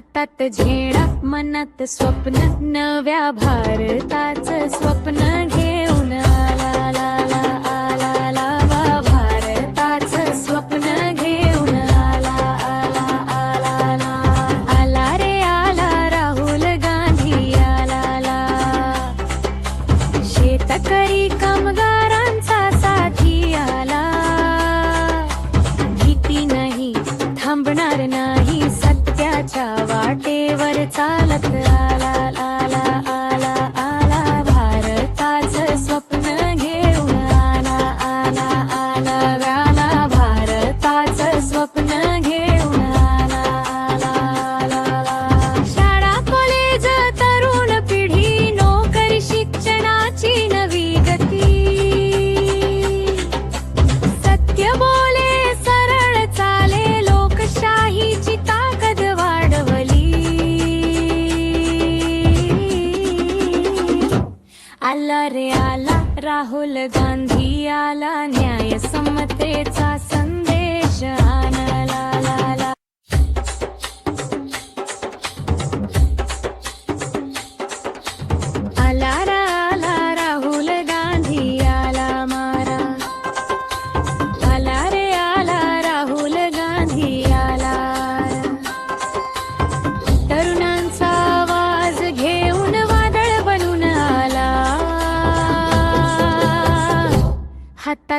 हातात झेडा मनात स्वप्न नव्या भारताचं स्वप्न घेऊन आला ला ला आला ला वा भारताचं स्वप्न घेऊन आला आला आला ला आला रे आला राहुल गांधी आला ला शेतकरी कामगारांचा साथी आला. भीती नाही थांबणार नाही आला रे आला राहुल गांधी आला न्याय समतेचा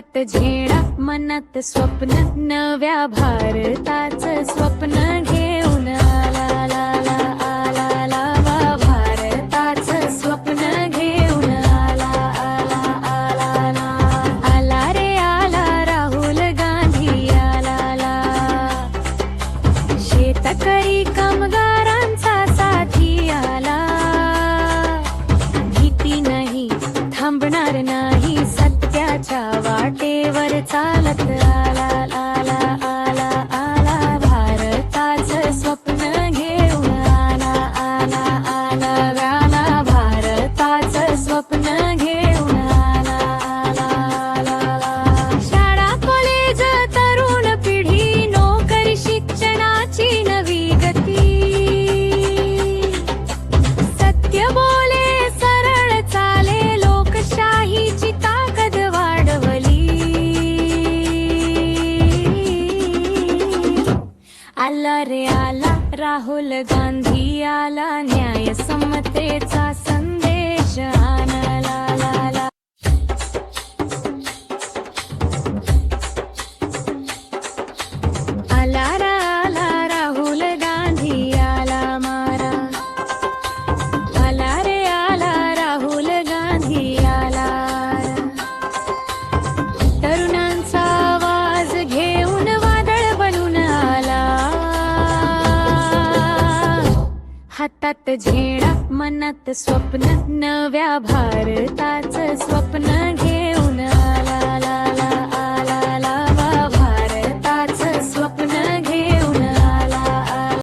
हातात झेडा मनात स्वप्न नव्या भारताचं स्वप्न घेऊन चालत आला. आला रे आला राहुल गांधी आला. न्याय समतेचा संदेश आला. हातात झेडा मनात स्वप्न नव्या भारताचं स्वप्न घेऊन